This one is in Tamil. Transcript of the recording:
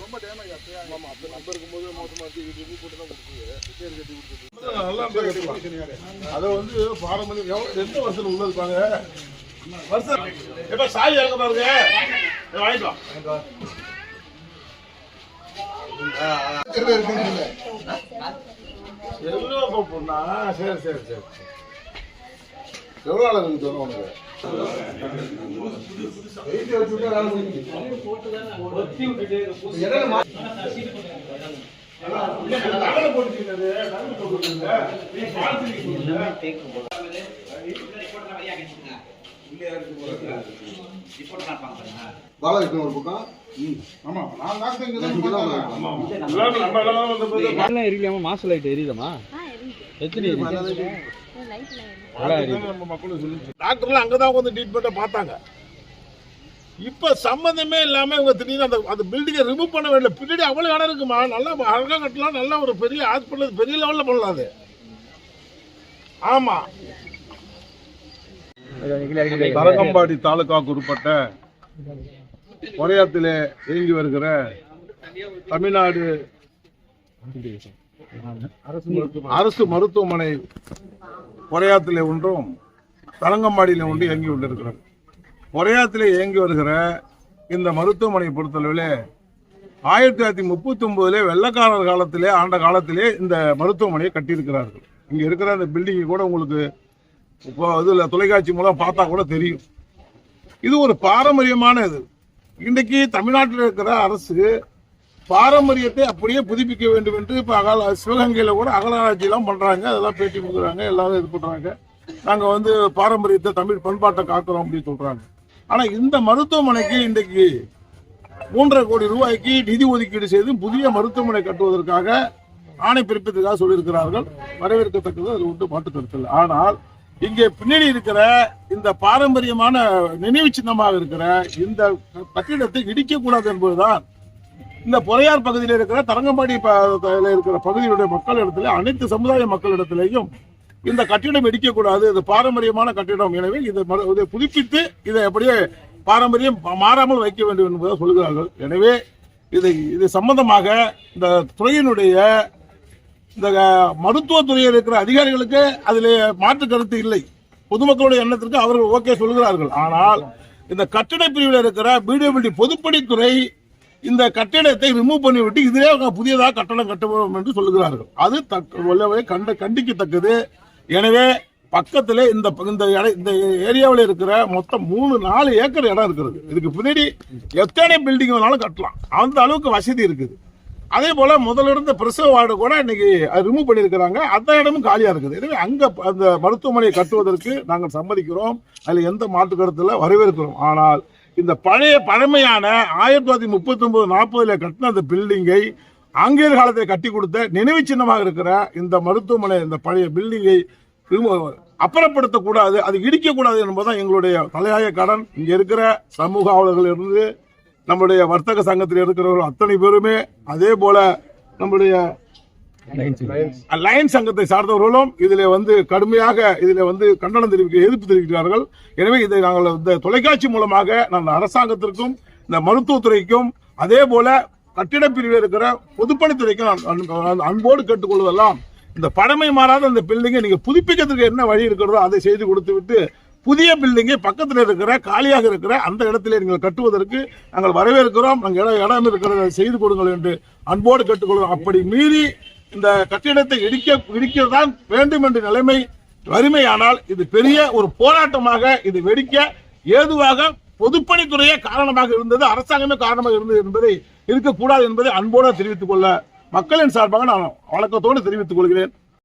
ரொம்ப டேமேஜ் ஆமா அப்ப நம்பர் இருக்கும்போது மோசமா இருக்கு. இது போட்டு தான் கொடுக்குது நல்லா அதை வந்து பாரம்பரியம் எந்த வருஷத்துல உள்ள இருப்பாங்க வருஷம் எப்ப சாய் இறங்க பாருங்க வாங்கிட்டு எவ்வளோ பொண்ணா சரி சரி சரி. எவ்வளோ நாள் இருக்கு சொன்ன உனக்கு வெயிட் பாலகிருஷ்ணன் ஒரு பக்கம். ஆமா நான் டாக்டர் இங்க தான் பார்த்தேன். ஆமா ஆமா. எல்லாரும் நம்ம எல்லாம் வந்து போது எல்லாம் எரியலையாமா மாச லைட் எரியுதாமா எத்தனை எரியுது? நல்லா எரியுது. நம்ம மக்களும் சொல்லிச்சு. டாக்டர்லாம் அங்கதான் வந்து ட்ரீட்மெண்ட்டை பார்த்தாங்க. இப்ப சம்மந்தமே இல்லாம இவங்க திடீர்னு அந்த அந்த பில்டிங்கை ரிமூவ் பண்ண வேண்டிய பின்னாடி அவ்வளவு இடம் இருக்குமா? நல்லா அழகா கட்டலாம் நல்ல ஒரு பெரிய ஹாஸ்பிட்டல் பெரிய லெவல்ல பண்ணலாம் அது. ஆமா. தரங்கம்பாடி தாலுகாவுக்கு உட்பட்ட பொறையாத்திலே இயங்கி வருகிற தமிழ்நாடு அரசு மருத்துவமனை பொறையாத்திலே ஒன்றும் தரங்கம்பாடியில் ஒன்று இயங்கி கொண்டிருக்கிறது. பொறையாத்திலே இயங்கி வருகிற இந்த மருத்துவமனையை பொறுத்தளவில் ஆயிரத்தி தொள்ளாயிரத்தி முப்பத்தி ஒன்பதுல வெள்ளக்காரர் காலத்திலே ஆண்ட காலத்திலே இந்த மருத்துவமனையை கட்டியிருக்கிறார்கள். இங்க இருக்கிற அந்த பில்டிங்கை கூட உங்களுக்கு இப்போ இதுல தொலைக்காட்சி மூலம் பார்த்தா கூட தெரியும். இது ஒரு பாரம்பரியமான இது. இன்றைக்கு தமிழ்நாட்டில் இருக்கிற அரசு பாரம்பரியத்தை அப்படியே புதுப்பிக்க வேண்டும் என்று இப்போ அகல சிவகங்கையில் கூட அகலாராய்ச்சியெல்லாம் பண்ணுறாங்க அதெல்லாம் பேட்டி கொடுக்குறாங்க எல்லாரும் இது பண்ணுறாங்க நாங்கள் வந்து பாரம்பரியத்தை தமிழ் பண்பாட்டை காக்கிறோம் அப்படின்னு சொல்கிறாங்க ஆனால் இந்த மருத்துவமனைக்கு இன்றைக்கு மூன்றரை கோடி ரூபாய்க்கு நிதி ஒதுக்கீடு செய்து புதிய மருத்துவமனை கட்டுவதற்காக ஆணை பிறப்பித்ததாக சொல்லியிருக்கிறார்கள். வரவேற்கத்தக்கது அது ஒன்று மாற்று கருத்தில் ஆனால் இங்கே பின்னாடி இருக்கிற இந்த பாரம்பரியமான நினைவு சின்னமாக இருக்கிற இந்த கட்டிடத்தை இடிக்கக்கூடாது என்பதுதான் இந்த பொறையார் பகுதியில் இருக்கிற தரங்கம்பாடி இருக்கிற பகுதியுடைய மக்களிடத்துல அனைத்து சமுதாய மக்களிடத்திலேயும் இந்த கட்டிடம் இடிக்கக்கூடாது இது பாரம்பரியமான கட்டிடம். எனவே இதை இதை புதுப்பித்து இதை அப்படியே பாரம்பரியம் மாறாமல் வைக்க வேண்டும் என்பதை சொல்கிறார்கள். எனவே இதை இது சம்பந்தமாக இந்த துறையினுடைய இந்த மருத்துவத்துறையில் இருக்கிற அதிகாரிகளுக்கு அதில் மாற்று கருத்து இல்லை. பொதுமக்களுடைய எண்ணத்திற்கு அவர்கள் ஓகே சொல்கிறார்கள். ஆனால் இந்த கட்டிட பிரிவில் இருக்கிற பிடபிள்யூடி பொதுப்பணித்துறை இந்த கட்டிடத்தை ரிமூவ் பண்ணிவிட்டு இதிலே புதியதாக கட்டடம் கட்டுவோம் என்று சொல்லுகிறார்கள். அது தக்க கண்ட கண்டிக்கத்தக்கது. எனவே பக்கத்திலே இந்த இந்த இந்த ஏரியாவில் இருக்கிற மொத்தம் மூணு நாலு ஏக்கர் இடம் இருக்கிறது. இதுக்கு பின்னாடி எத்தனை பில்டிங் வேணாலும் கட்டலாம். அந்த அளவுக்கு வசதி இருக்குது. அதே போல முதல்ல இருந்த பிரசவ வார்டு கூட இன்னைக்கு ரிமூவ் பண்ணியிருக்கிறாங்க. அந்த இடமும் காலியாக இருக்குது. எனவே அங்கே அந்த மருத்துவமனையை கட்டுவதற்கு நாங்கள் சம்மதிக்கிறோம். அதில் எந்த மாற்று கருத்தில் வரவேற்கிறோம். ஆனால் இந்த பழைய பழமையான ஆயிரத்தி தொள்ளாயிரத்தி முப்பத்தி ஒன்பது நாற்பதுல கட்டின அந்த பில்டிங்கை ஆங்கிலேயர் காலத்தில் கட்டி கொடுத்த நினைவு சின்னமாக இருக்கிற இந்த மருத்துவமனை இந்த பழைய பில்டிங்கை அப்புறப்படுத்தக்கூடாது அது இடிக்கக்கூடாது என்பதுதான் எங்களுடைய தலையாய கடன். இங்கே இருக்கிற சமூக ஆவலர்கள் இருந்து நம்முடைய வர்த்தக சங்கத்தில் இருக்கிறவர்கள் அத்தனை பேருமே அதே போல நம்முடைய லயன் சங்கத்தை சார்ந்தவர்களும் இதிலே வந்து கடுமையாக இதிலே வந்து கண்டனம் தெரிவிக்க எதிர்ப்பு தெரிவிக்கிறார்கள். எனவே இதை நாங்கள் இந்த தொலைக்காட்சி மூலமாக நாங்கள் அரசாங்கத்திற்கும் இந்த மருத்துவத்துறைக்கும் அதே போல கட்டிடப் பிரிவில் இருக்கிற பொதுப்பணித்துறைக்கும் நான் அன்பு- அன்பு- அன்போடு கேட்டுக்கொள்வதெல்லாம் இந்த பழமை மாறாத அந்த பில்டிங்கை நீங்க புதுப்பிக்கிறதுக்கு என்ன வழி இருக்கிறதோ அதை செய்து கொடுத்து விட்டு புதிய பில்டிங்கை பக்கத்தில் இருக்கிற காலியாக இருக்கிற அந்த இடத்திலே நீங்கள் கட்டுவதற்கு நாங்கள் வரவேற்கிறோம். நாங்கள் இடம் இடம் இருக்கிறத செய்து கொடுங்கள் என்று அன்போடு கேட்டுக்கொள்கிறோம். அப்படி மீறி இந்த கட்டிடத்தை இடிக்க இடிக்கத்தான் வேண்டும் என்ற நிலைமை வறுமையானால் இது பெரிய ஒரு போராட்டமாக இது வெடிக்க ஏதுவாக பொதுப்பணித்துறையே காரணமாக இருந்தது அரசாங்கமே காரணமாக இருந்தது என்பதை இருக்கக்கூடாது என்பதை அன்போடு தெரிவித்துக் கொள்ள மக்களின் சார்பாக நான் வழக்கத்தோடு தெரிவித்துக் கொள்கிறேன்.